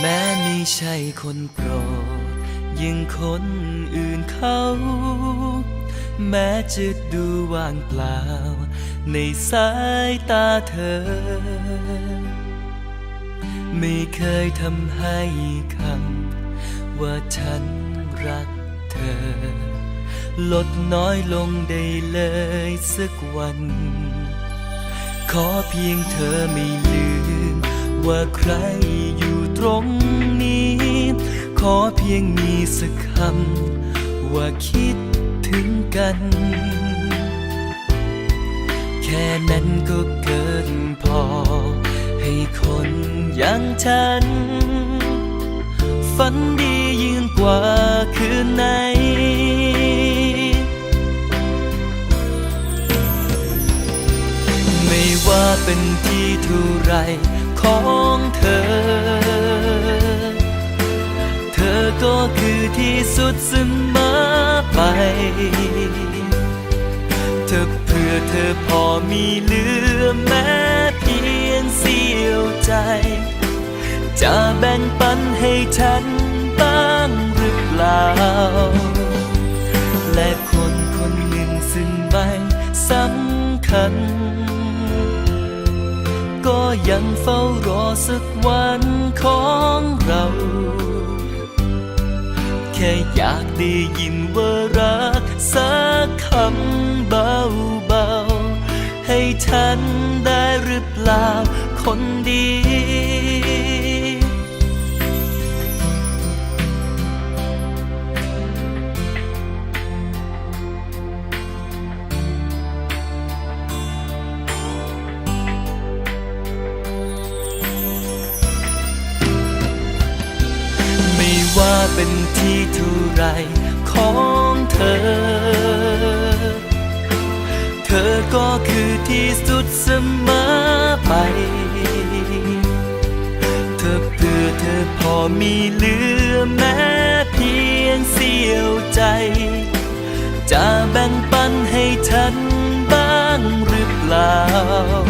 แม่ไม่ใช่คนโปรดยิ่งคนอื่นเขา แม้จะดูว่างเปล่า ในสายตาเธอ ไม่เคยทำให้คำว่าฉันรักเธอ ลดน้อยลงได้เลยสักวัน ขอเพียงเธอไม่ลืมว่าใคร ตรงนี้ ขอเพียงมีสักคำว่าคิดถึงกัน แค่นั้นก็เกินพอ ให้คนอย่างฉัน ฝันดียิ่งกว่าคืนไหนไม่ว่าเป็นที่เท่าไรของเธอ ที่สุดเสมอไป เธอเพื่อเธอพอมีเหลือแม้เพียงเสี้ยวใจ จะแบ่งปันให้ฉันบ้างหรือเปล่า และคนคนหนึ่งซึ่งไม่สำคัญ ก็ยังเฝ้ารอสักวันของเรา ค่อยากได้ยินว่ารักสักคำเบาๆ ให้ฉันได้หรือเปล่าคนดี เป็นที่เท่าไรของเธอ เธอก็คือที่สุดเสมอไป เธอเพื่อเธอพอมีเหลือแม้เพียงเสี้ยวใจ จะแบ่งปันให้ฉันบ้างหรือเปล่า